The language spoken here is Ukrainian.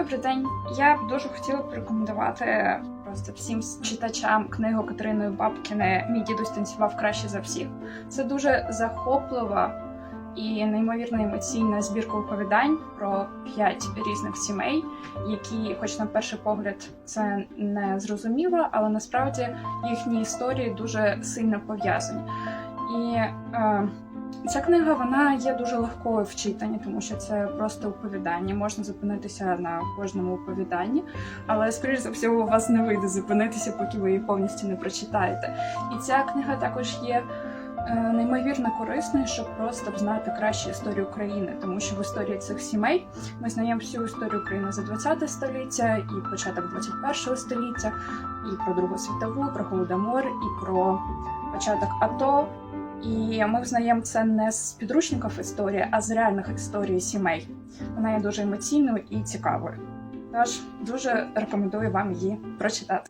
Добрий день. Я б дуже хотіла б рекомендувати просто всім читачам книгу Катерини Бабкіни Мій дідусь танцював краще за всіх. Це дуже захоплива і неймовірно емоційна збірка оповідань про п'ять різних сімей, які, хоч на перший погляд, це не зрозуміло, але насправді їхні історії дуже сильно пов'язані. І е, Ця книга вона є дуже легкою в читанні, тому що це просто оповідання. Можна зупинитися на кожному оповіданні, але скоріш за всього у вас не вийде зупинитися, поки ви її повністю не прочитаєте. І ця книга також є е, неймовірно корисною, щоб просто знати краще історію України, тому що в історії цих сімей ми знаємо всю історію України за 20 століття і початок 21 століття, і про Другу світову, про Голодомор, і про початок АТО. І ми взнаємо це не з підручників історії, а з реальних історій сімей. Вона є дуже емоційною і цікавою. Тож дуже рекомендую вам її прочитати.